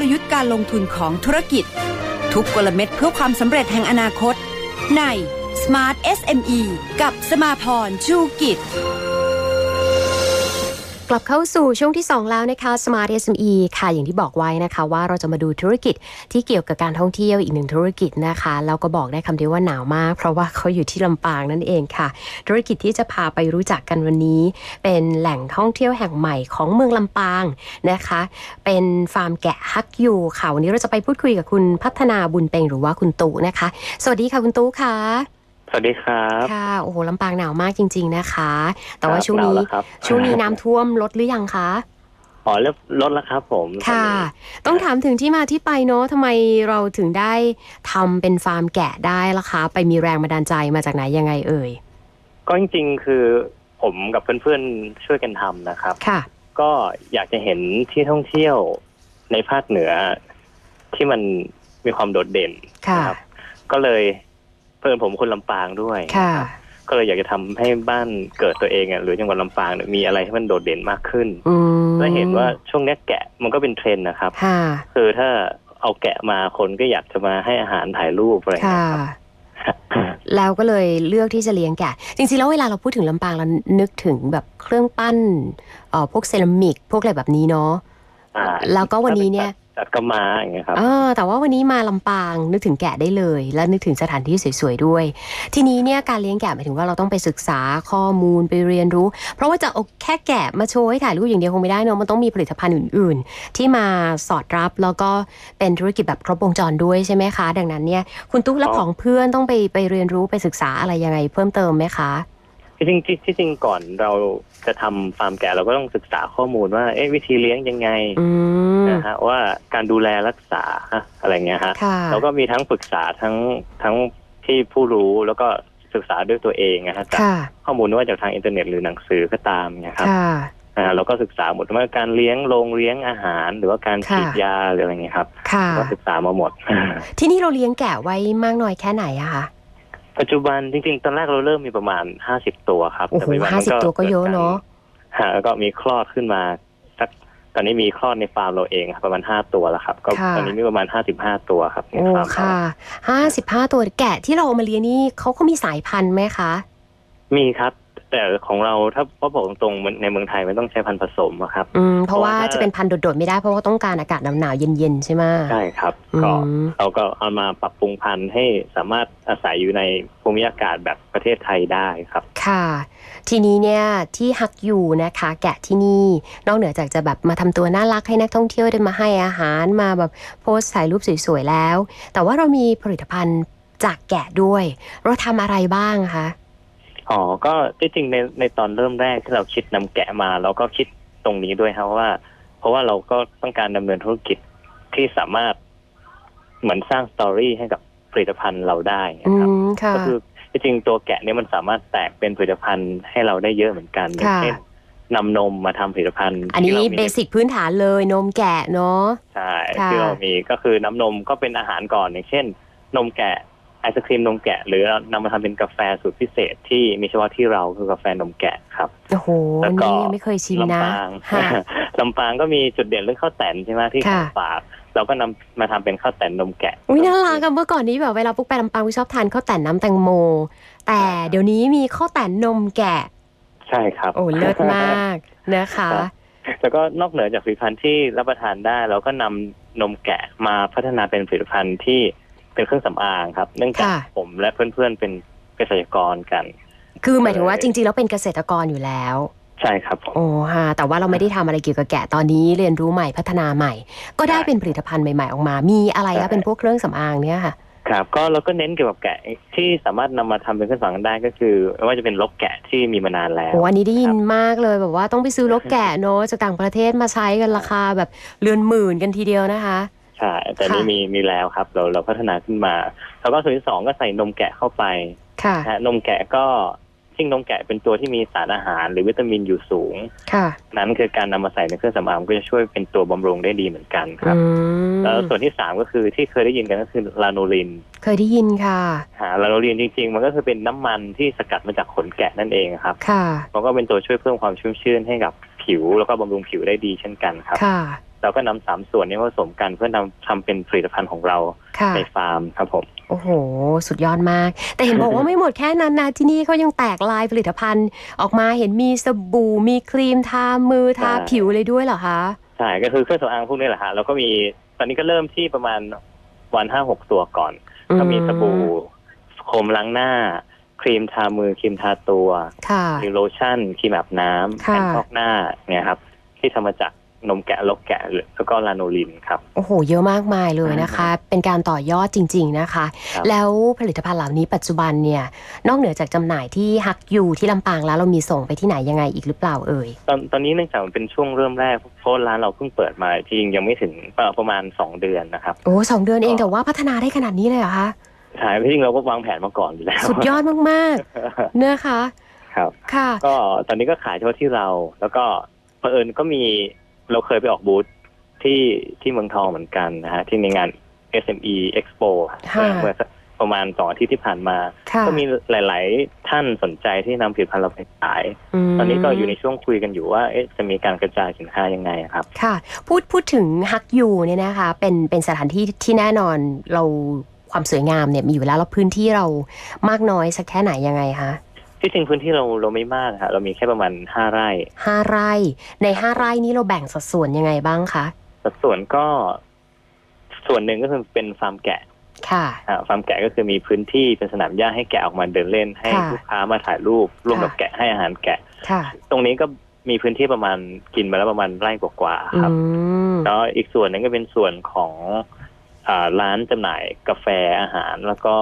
ลยุทธ์การลงทุนของธุรกิจ ทุกกลเม็ดเพื่อความสำเร็จแห่งอนาคต ใน Smart SME กับสมาพรชูกิจ กลับเข้าสู่ช่วงที่ 2 แล้วนะคะ Smart SME ค่ะอย่างที่บอกไว้นะคะ ว่าเราจะมาดูธุรกิจที่เกี่ยวกับการท่องเที่ยวอีกหนึ่งธุรกิจนะคะแล้วก็บอกได้คำเดียวว่าหนาวมาก เพราะว่าเขาอยู่ที่ลำปางนั่นเองค่ะ ธุรกิจที่จะพาไปรู้จักกันวันนี้ เป็นแหล่งท่องเที่ยวแห่งใหม่ของเมืองลำปางนะคะ เป็นฟาร์มแกะฮักยูค่ะวันนี้เราจะไปพูดคุยกับคุณพัฒนาบุญเปงหรือว่าคุณตู่นะคะ สวัสดีค่ะคุณตู่ค่ะ สวัสดีครับค่ะโอ้โหลำปางหนาวมากจริง ๆ นะคะ แต่ว่าครับช่วงนี้หนาวแล้วครับช่วงนี้น้ำท่วมลดหรือยังคะอ๋อเริ่มลดแล้วครับผม ค่ะ ต้องถามถึงที่มาที่ไปเนาะทำไมเราถึงได้ทำเป็นฟาร์มแกะได้ล่ะคะ ไปมีแรงบันดาลใจมาจากไหนยังไงเอ่ย ก็จริงๆคือผมกับเพื่อนๆช่วยกันทำนะครับ ค่ะ ก็อยากจะเห็นที่ท่องเที่ยวในภาคเหนือที่มันมีความโดดเด่นค่ะนะครับก็เลย เพื่อนผมคนลำปางด้วยค่ะนะครับก็เลยอยากจะทำให้บ้านเกิดตัวเองอะหรือจังหวัดลำปางเนี่ยมีอะไรที่มันโดดเด่นมากขึ้นอืมและเห็นว่าช่วงเนี้ยแกะมันก็เป็นเทรนด์นะครับค่ะคือถ้าเอาแกะมาคนก็อยากจะมาให้อาหารถ่ายรูปอะไรอย่างค่ะเงี้ยครับแล้วก็เลยเลือกที่จะเลี้ยงแกะ จริงๆ แล้วเวลาเราพูดถึงลำปางเรานึกถึงแบบเครื่องปั้นเอ่อพวกเซรามิก พวกอะไรแบบนี้เนาะอ่าแล้วก็วันนี้เนี่ย จัดกระมาอย่างเงี้ยครับเออแต่ว่าวันนี้มาลำปางนึกถึงแกะได้เลย และนึกถึงสถานที่สวยๆด้วย ทีนี้เนี่ยการเลี้ยงแกะหมายถึงว่าเราต้องไปศึกษาข้อมูลไปเรียนรู้ เพราะว่าจะเอาแค่แกะมาโชว์ให้ถ่ายรูปอย่างเดียวคงไม่ได้เนอะมันต้องมีผลิตภัณฑ์อื่น ๆ ที่มาสอดรับแล้วก็เป็นธุรกิจแบบครบวงจรด้วยใช่ไหมคะ ดังนั้นเนี่ยคุณตุ๊กและอ๋อของเพื่อนต้องไปไปเรียนรู้ไปศึกษาอะไรยังไงเพิ่มเติมไหมคะ ที่จริงที่ที่จริงก่อนเราจะทำฟาร์มแกะเราก็ต้องศึกษาข้อมูลว่า เอ๊ะวิธีเลี้ยงยังไงอืมนะฮะว่าการดูแลรักษาอะไรเงี้ยฮะค่ะเราก็มีทั้งปรึกษาทั้งทั้งที่ผู้รู้แล้วก็ศึกษาด้วยตัวเองนะฮะจากค่ะข้อมูลไม่ว่าจากทางอินเทอร์เน็ตหรือหนังสือก็ตามเนี่ยครับค่ะอ่าเราก็ศึกษาหมดว่าการเลี้ยงโรงเลี้ยงอาหาร หรือว่าการฉีดค่ะยาหรืออะไรเงี้ยครับค่ะก็ศึกษามาหมด ที่นี่เราเลี้ยงแกะไว้มากน้อยแค่ไหนอะคะ ปัจจุบันจริงๆ ตอนแรกเราเริ่มมีประมาณห้าสิบตัวครับโอ้โหแต่ปัจจุบันห้ามันสิบตัวก็เยอะเนาะฮะแล้วก็มีคลอดขึ้นมาสักตอนนี้มีคลอดในฟาร์มเราเองครับประมาณห้าตัวแล้วครับ ก็ค่ะตอนนี้มีประมาณห้าสิบห้าตัวครับในโอ้ฟาร์มเราค่ะห้าสิบห้าตัวแกะที่เราเอามาเลี้ยงนี่เขาก็มีสายพันธุ์ไหมคะ มีครับ แต่ของเราถ้าเพราะบอกตรงๆมันในเมืองไทยมันต้องใช้พันธุ์ผสมอะครับอืมเพราะว่าเพราะว่าจะเป็นพันธุ์โดดๆไม่ได้เพราะว่าต้องการอากาศหนาวๆเย็นๆใช่ไหมใช่ครับอืมก็เราก็เอามาปรับปรุงพันธุ์ให้สามารถอาศัยอยู่ในภูมิอากาศแบบประเทศไทยได้ครับ ค่ะ ทีนี้เนี่ยที่ฮักอยู่นะคะ แกะที่นี่นอกเหนือจากจะแบบมาทำตัวน่ารักให้นักท่องเที่ยวได้มาให้อาหารมาแบบโพสต์ถ่ายรูปสวยๆแล้ว แต่ว่าเรามีผลิตภัณฑ์จากแกะด้วย เราทำอะไรบ้างคะ อ๋อ ก็ที่จริงในในตอนเริ่มแรกที่เราคิดนำแกะมา เราก็คิดตรงนี้ด้วยครับว่า เพราะว่าเราก็ต้องการดำเนินธุรกิจที่สามารถเหมือนสร้างสตอรี่ให้กับผลิตภัณฑ์เราได้อืนะครับมค่ะก็คือที่จริงตัวแกะเนี่ยมันสามารถแตกเป็นผลิตภัณฑ์ให้เราได้เยอะเหมือนกันอย่างค่ะเช่นนำนมมาทำผลิตภัณฑ์ อันนี้ที่รามีเบสิกพื้นฐานเลยนมแกะเนาะใช่ค่ะที่เรามีก็คือน้ำนมก็เป็นอาหารก่อนอย่างเช่น นมแกะ ไอศครีมนมแกะ หรือนำมาทำเป็นกาแฟสูตรพิเศษที่มีเฉพาะที่เราคือกาแฟนมแกะครับโอ้โหแล้วก็นี่ยังไม่เคยชิมนะลำปางค่ะลำปางก็มีจุดเด่นเรื่องข้าวแตนใช่ไหมที่ค่ะฝากเราก็นำมาทำเป็นข้าวแตนนมแกะอุ้ยน่ารักอะเมื่อก่อนนี้แบบเวลาปุ๊กไปลำปางปุ๊กชอบทานข้าวแต่นน้ำแตงโม แต่เดี๋ยวนี้มีข้าวแต่นนมแกะ ใช่ครับ โอ้เลิศมากนะคะครับแล้วก็นอกเหนือจากผลิตภัณฑ์ที่รับประทานได้ เราก็นำนมแกะมาพัฒนาเป็นผลิตภัณฑ์ที่ เป็นเครื่องสำอางครับ เนื่องจากค่ะผมและเพื่อนๆเป็นเกษตรกรกัน คือหมายถึงว่าจริงๆแล้วเป็นเกษตรกรอยู่แล้ว ใช่ครับผมโอ้ฮะแต่ว่าเราไม่ได้ทำอะไรเกี่ยวกับแกะตอนนี้เรียนรู้ใหม่พัฒนาใหม่ ก็ได้เป็นผลิตภัณฑ์ใหม่ๆออกมา มีอะไรใช่คะเป็นพวกเครื่องสำอางเนี่ยค่ะครับก็เราก็เน้นเกี่ยวกับแกะที่สามารถนำมาทำเป็นเครื่องสำอางได้ก็คือไม่ว่าจะเป็นลกแกะที่มีมานานแล้วโอ้อันนี้ได้ยินมากเลยแบบว่าต้องไปซื้อรกแกะเนาะจากต่างประเทศมาใช้กันราคาแบบเรือนหมื่นกันทีเดียวนะคะ ใช่แต่นี่ค่ะมีมีแล้วครับ เราเราพัฒนาขึ้นมาแล้วก็ส่วนที่สองก็ใส่นมแกะเข้าไปค่ะนะฮะนมแกะก็จริงนมแกะเป็นตัวที่มีสารอาหาร หรือวิตามินอยู่สูง ค่ะ นั้นคือการนำมาใส่ในเครื่องสำอางก็จะช่วยเป็นตัวบำรุงได้ดีเหมือนกันครับอืมแล้วส่วนที่สามก็คือที่เคยได้ยินกันก็คือลาโนลิน เคยได้ยินค่ะฮะลาโนลินจริง ๆ มันก็คือเป็นน้ำมันที่สกัดมาจากขนแกะนั่นเองครับ ค่ะ มันก็เป็นตัวช่วยเพิ่มความชุ่มชื่นให้กับผิวแล้วก็บำรุงผิวได้ดีเช่นกันครับ ค่ะ เราก็นำสามส่วนนี้มาผสมกันเพื่อนำทำเป็นผลิตภัณฑ์ของเราค่ะในฟาร์มครับผมโอ้โห สุดยอดมาก แต่เห็นบอกว่าไม่หมดแค่นั้นนะ ที่นี่เขายังแตกลายผลิตภัณฑ์ ออกมาเห็นมีสบู่มีครีมทามือทาใช่ผิวเลยด้วยเหรอคะใช่ก็คือเครื่องสำอางพวกนี้แหละฮะแล้วก็มีตอนนี้ก็เริ่มที่ประมาณวันห้าหกตัวก่อน ก็มีสบู่โคมล้างหน้า ครีมทามือครีมทาตัวค่ะมีโลชั่นครีมอาบน้ำค่ะแผ่นฟอกหน้าเนี่ยครับ ที่ทำมาจาก นมแกะลกแกะแล้วก็ลาโนลินครับ โอ้โห เยอะมากมายเลยนะคะ เป็นการต่อยอดจริง ๆนะคะครับแล้วผลิตภัณฑ์เหล่านี้ปัจจุบันเนี่ย นอกเหนือจากจำหน่ายที่ฮักยูที่ลำปางแล้วเรามีส่งไปที่ไหนยังไงอีกหรือเปล่าเอ่ย ตอนตอนนี้เนื่องจากมันเป็นช่วงเริ่มแรกเพราะร้านเราเพิ่งเปิดมาจริงยังไม่ถึงเอ่อประมาณสองเดือนนะครับ โอ้สองเดือนเองก็แต่ว่าพัฒนาได้ขนาดนี้เลยเหรอคะใช่จริงเราก็วางแผนมาก่อนอยู่แล้ว สุดยอดมากๆนะคะ ครับ ค่ะ ก็ตอนนี้ก็ขายเฉพาะที่เราแล้วก็เผอิญก็มี เราเคยไปออกบูธที่ที่เมืองทองเหมือนกันนะฮะที่ในงาน SME Expo ค่ะเมื่อสักประมาณสองอาทิตย์ที่ผ่านมาค่ะก็มีหลาย ๆ ท่านสนใจที่นำผลิตภัณฑ์เราไปขายมตอนนี้ก็อยู่ในช่วงคุยกันอยู่ว่าเอ๊ะจะมีการกระจายสินค้ายังไงครับ ค่ะ พูดพูดถึงฮักยูเนี่ยนะคะ เป็นเป็นสถานที่ที่แน่นอนเราความสวยงามเนี่ยมีอยู่แล้วแล้วพื้นที่เรามากน้อยสักแค่ไหนยังไงคะ ที่จริงพื้นที่เราเราไม่มากฮะเรามีแค่ประมาณห้าไร่ห้าไร่ ในห้าไร่นี้เราแบ่งสัดส่วนยังไงบ้างคะสัดส่วนก็ส่วนหนึ่งก็คือเป็นฟาร์มแกะค่ะอ่าฟาร์มแกะก็คือมีพื้นที่เป็นสนามหญ้าให้แกะออกมาเดินเล่น ให้ค่ะลูกค้ามาถ่ายรูปร่วมค่ะกับแกะให้อาหารแกะค่ะตรงนี้ก็มีพื้นที่ประมาณกินมาแล้วประมาณไร่กว่าๆอืครับมแล้วอีกส่วนหนึ่งก็เป็นส่วนของอ่าร้านจำหน่ายกาแฟอาหารแล้วก็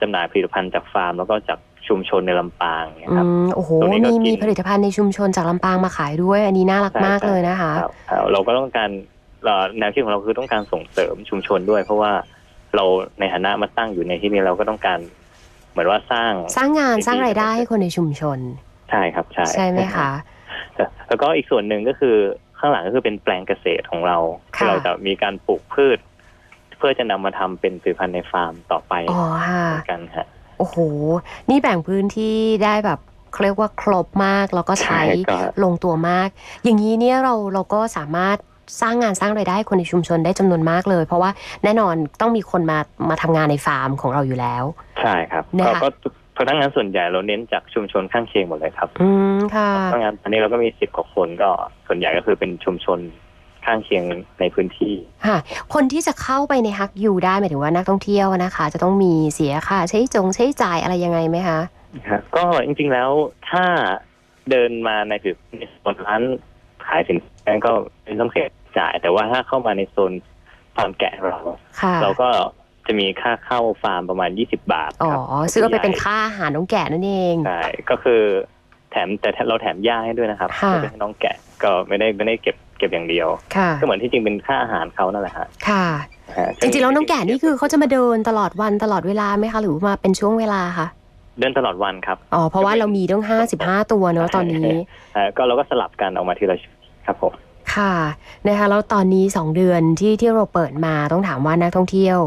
จำหน่ายผลิตภัณฑ์จากฟาร์มแล้วก็จาก ชุมชนในลำปางเนี่ยอืครับมโอ้โหตรงนี้ก็มีกิน มีผลิตภัณฑ์ในชุมชนจากลำปางมาขายด้วย อันนี้น่ารักใช่มากใช่เลยนะคะครับครับเราก็ต้องการเอ่อแนวคิดของเราคือต้องการส่งเสริมชุมชนด้วย เพราะว่าเราในฐานะมาตั้งอยู่ในที่นี้เราก็ต้องการ เหมือนว่าสร้างสร้างงานดีๆสร้างรายได้ให้คนในชุมชน ใช่ครับใช่ใช่ไหมคะแล้วก็อีกส่วนหนึ่งก็คือข้างหลังก็คือเป็นแปลงเกษตรของเราค่ะเราจะมีการปลูกพืช เพื่อจะนำมาทำเป็นผลิตภัณฑ์ในฟาร์มต่อไปอ๋อค่ะ เหมือนกันฮะ โอ้โห นี่แบ่งพื้นที่ได้แบบเขาเรียกว่าครบมากแล้วก็ใช้ใช่ก็ลงตัวมาก อย่างนี้เนี่ยเราเราก็สามารถสร้างงานสร้างรายได้ให้คนในชุมชนได้จำนวนมากเลย เพราะว่าแน่นอนต้องมีคนมามาทำงานในฟาร์มของเราอยู่แล้ว ใช่ครับนะคะก็ก็พนักงานส่วนใหญ่เราเน้นจากชุมชนข้างเคียงหมดเลยครับ อืมค่ะพนักงานอันนี้เราก็มีสิบกว่าคนก็ส่วนใหญ่ก็คือเป็นชุมชน ข้างเคียงในพื้นที่ค่ะคนที่จะเข้าไปในฮักยูได้หมายถึงว่านักท่องเที่ยวนะคะ จะต้องมีเสียค่าใช้จงใช้จ่ายอะไรยังไงไหมคะครับก็จริงๆแล้วถ้าเดินมาในถือในโซนร้านขายสินค้าก็ไม่ต้องเสียจ่าย แต่ว่าถ้าเข้ามาในโซนฟาร์มแกะเราค่ะเราก็จะมีค่าเข้าฟาร์มประมาณ 20 บาทอ๋อครับซื้อเอาไปเป็นค่าอาหารน้องแกะนั่นเองใช่ก็คือแถมแต่เราแถมหญ้าให้ด้วยนะครับค่ะไม่ได้ให้น้องแกะก็ไม่ได้ไม่ได้เก็บเก็บอย่างเดียวค่ะก็เหมือนที่จริงเป็นค่าอาหารเขานั่นแหละฮะค่ะนะฮะจริงๆแล้วน้องแกะนี่คือเขาจะมาเดินตลอดวันตลอดเวลาไหมคะ หรือมาเป็นช่วงเวลาคะเดินตลอดวันครับอ๋อเพราะว่าเรามีต้องห้าสิบห้าตัวเนอะตอนนี้เอ่อก็เราก็สลับกันออกมาทีละชุดครับผมค่ะนะคะแล้วตอนนี้สองเดือนที่ที่เราเปิดมาต้องถามว่านักท่องเที่ยว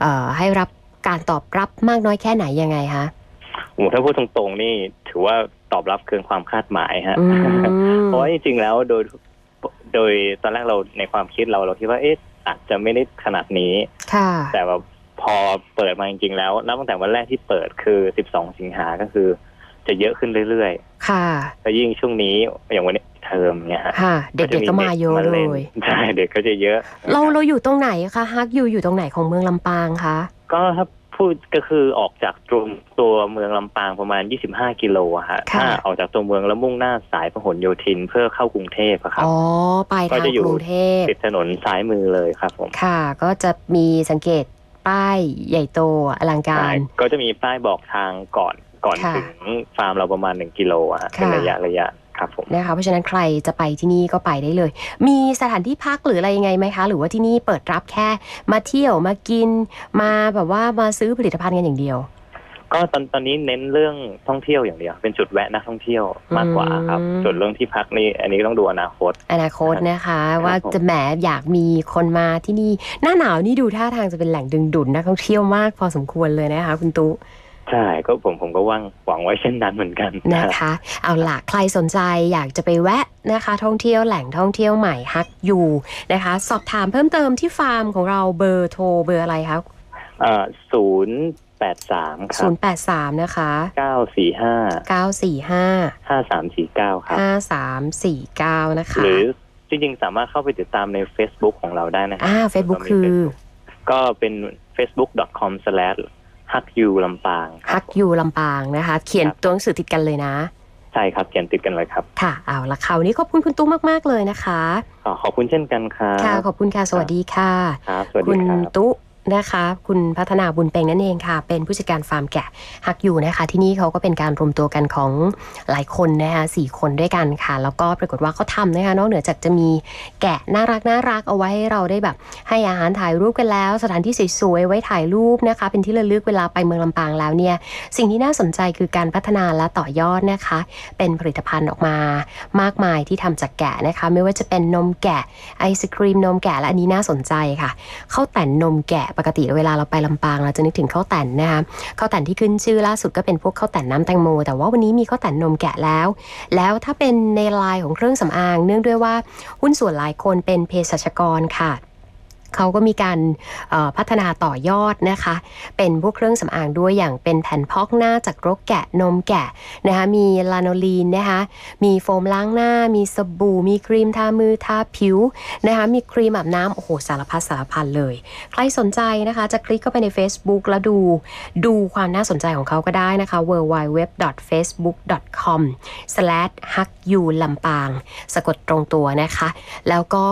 เอ่อให้รับการตอบรับมากน้อยแค่ไหนยังไงคะโอ้โหถ้าพูดตรงๆนี่ถือว่าตอบรับเกินความคาดหมายฮะอืมเพราะว่าจริงๆแล้วโดย โดยตอนแรกเราในความคิดเราเราคิดว่าเอ๊ะอาจจะไม่ได้ขนาดนี้ ค่ะ แต่ว่าพอเปิดมาจริงๆแล้วนับตั้งแต่วันแรกที่เปิดคือ 12 สิงหาก็คือ จะเยอะขึ้นเรื่อยค่ะๆแล้วยิ่งช่วงนี้อย่างวันนี้เทอมเนี่ยฮะค่ะ เด็กๆก็มาเยอะเลยใช่เด็กก็จะเยอะ เราเราอยู่ตรงไหนคะฮักอยู่อยู่ตรงไหนของเมืองลำปางคะ ก็ถ้า พูดก็คือออกจากตัวตัวเมืองลำปางประมาณ 25 กิโลอะฮะค่ะถ้าออกจากตัวเมืองแล้วมุ่งหน้าสายพหลโยธินเพื่อเข้ากรุงเทพอะครับอ๋อปลายก็ทางจะอยู่กรุงเทพติดถนนซ้ายมือเลยครับผมค่ะ ก็จะมีสังเกตป้ายใหญ่โตอลังกาใช่รก็จะมีป้ายบอกทางก่อนก่อนค่ะถึงฟาร์มเราประมาณ1กิโลอะฮะค่ะเป็นระยะระยะ ครับผมนะคะเพราะฉะนั้นใครจะไปที่นี่ก็ไปได้เลย มีสถานที่พักหรืออะไรยังไงไหมคะ หรือว่าที่นี่เปิดรับแค่มาเที่ยวมากิน มาแบบว่ามาซื้อผลิตภัณฑ์กันอย่างเดียว ก็ตอนตอนนี้เน้นเรื่องท่องเที่ยวอย่างเดียว เป็นจุดแวะนักท่องเที่ยวมากกว่าครับอืม ส่วนเรื่องที่พักนี่อันนี้ต้องดูอนาคต อนาคตนะคะ ครับว่าผม จะแหมอยากมีคนมาที่นี่ หน้าหนาวนี่ดูท่าทางจะเป็นแหล่งดึงดูดนักท่องเที่ยวมากพอสมควรเลยนะคะคุณตุ๊ใช่ ก็ผมผมก็หวังหวังไว้เช่นนั้นเหมือนกันนะคะ เอาล่ะใครสนใจอยากจะไปแวะนะคะ ท่องเที่ยวแหล่งท่องเที่ยวใหม่ฮักยูนะคะ สอบถามเพิ่มเติมที่ฟาร์มของเราเบอร์โทรเบอร์อะไรคะอ่าศูนย์แปดสามครับ083นะคะเก้าสี่ห้า945ห้าสามสี่เก้าครับ5349นะคะ หรือจริงๆ สามารถเข้าไปติดตามใน Facebook ของเราได้นะครัอ่า Facebook คือ ก็เป็น facebook.com slash ฮักยูลำปางฮักยูลำปางนะคะ เขียนตัวหนังสือติดกันเลยนะ ใช่ครับเขียนติดกันเลยครับ ค่ะเอาละค่ะวันนี้ขอบคุณคุณตุ้มมาก ๆ เลยนะคะขอขอบคุณเช่นกันครับค่ะขอบคุณค่ะสวัสดีค่ะครับสวัสคุดีณครับตุ นะคะ คุณพัฒนาบุญเปงนั่นเองค่ะ เป็นผู้จัดการฟาร์มแกะฮักอยู่นะคะ ที่นี่เขาก็เป็นการรวมตัวกันของหลายคนนะคะสี่คนด้วยกันค่ะ แล้วก็ปรากฏว่าเขาทำนะคะนอกเหนือจากจะมีแกะน่ารักน่ารักเอาไว้ให้เราได้แบบ ให้อาหารถ่ายรูปกันแล้ว สถานที่สวยๆไว้ถ่ายรูปนะคะ เป็นที่ระลึกเวลาไปเมืองลำปางแล้วเนี่ยสิ่งที่น่าสนใจคือการพัฒนาและต่อยอดนะคะ เป็นผลิตภัณฑ์ออกมามากมายที่ทำจากแกะนะคะ ไม่ว่าจะเป็นนมแกะไอศครีมนมแกะและอันนี้น่าสนใจค่ะข้าวแต่นนมแกะปกติเวลาเราไปลำปางเราจะนึกถึงข้าวแต่นนะคะข้าวแต่นที่ขึ้นชื่อล่าสุดก็เป็นพวกข้าวแต่นน้ำแตงโม แต่ว่าวันนี้มีข้าวแต่นนมแกะแล้ว แล้วถ้าเป็นในลายของเครื่องสำอาง เนื่องด้วยว่าหุ้นส่วนหลายคนเป็นเภสัชกรค่ะ เขาก็มีการพัฒนาต่อยอดนะคะ เป็นพวกเครื่องสำอางด้วยอย่างเป็นแผ่นพอกหน้าจากรกแกะนมแกะนะคะมีลาโนลีนนะคะมีโฟมล้างหน้า มีสบู่ มีครีมทามือทาผิวนะคะมีครีมอาบน้ำโอ้โหสารพัดสารพันเลย ใครสนใจนะคะจะคลิกเข้าไปใน Facebook แล้วดูดูความน่าสนใจของเขาก็ได้นะคะ www.facebook.com h u g y o u ลำปาง สะกดตรงตัวนะคะ แล้วก็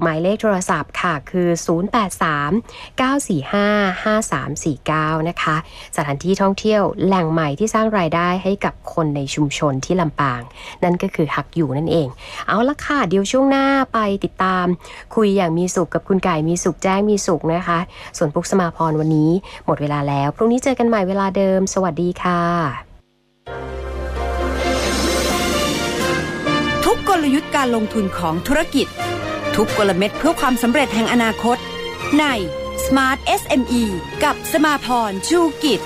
หมายเลขโทรศัพท์ค่ะคือ083 945 5349 นะคะ สถานที่ท่องเที่ยวแหล่งใหม่ที่สร้างรายได้ให้กับคนในชุมชนที่ลำปาง นั่นก็คือฮักอยู่นั่นเอง เอาละค่ะ เดี๋ยวช่วงหน้าไปติดตาม คุยอย่างมีสุขกับคุณไก่มีสุขแจ้งมีสุขนะคะ ส่วนปุ๊กสมาพรวันนี้ หมดเวลาแล้ว พรุ่งนี้เจอกันใหม่เวลาเดิม สวัสดีค่ะ ทุกกลยุทธ์การลงทุนของธุรกิจ ทุกกลเม็ดเพื่อความสำเร็จแห่งอนาคต ใน Smart SME กับสมาพรชูกิจ